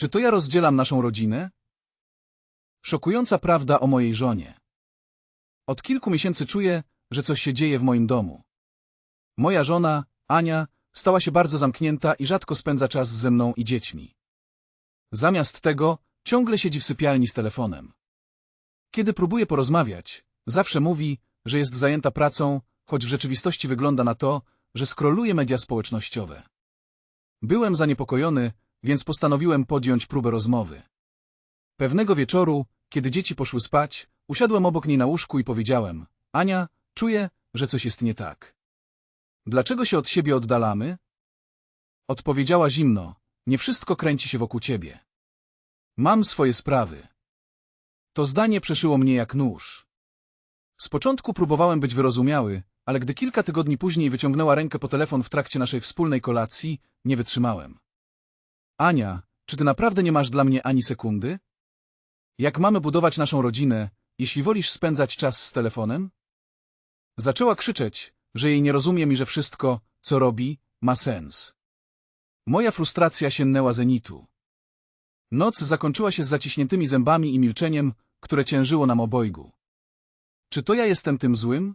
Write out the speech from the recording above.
Czy to ja rozdzielam naszą rodzinę? Szokująca prawda o mojej żonie. Od kilku miesięcy czuję, że coś się dzieje w moim domu. Moja żona, Ania, stała się bardzo zamknięta i rzadko spędza czas ze mną i dziećmi. Zamiast tego ciągle siedzi w sypialni z telefonem. Kiedy próbuję porozmawiać, zawsze mówi, że jest zajęta pracą, choć w rzeczywistości wygląda na to, że skroluje media społecznościowe. Byłem zaniepokojony, więc postanowiłem podjąć próbę rozmowy. Pewnego wieczoru, kiedy dzieci poszły spać, usiadłem obok niej na łóżku i powiedziałem: Ania, czuję, że coś jest nie tak. Dlaczego się od siebie oddalamy? Odpowiedziała zimno: Nie wszystko kręci się wokół ciebie. Mam swoje sprawy. To zdanie przeszyło mnie jak nóż. Z początku próbowałem być wyrozumiały, ale gdy kilka tygodni później wyciągnęła rękę po telefon w trakcie naszej wspólnej kolacji, nie wytrzymałem. Ania, czy ty naprawdę nie masz dla mnie ani sekundy? Jak mamy budować naszą rodzinę, jeśli wolisz spędzać czas z telefonem? Zaczęła krzyczeć, że jej nie rozumiem i że wszystko, co robi, ma sens. Moja frustracja sięgnęła zenitu. Noc zakończyła się z zaciśniętymi zębami i milczeniem, które ciężyło nam obojgu. Czy to ja jestem tym złym?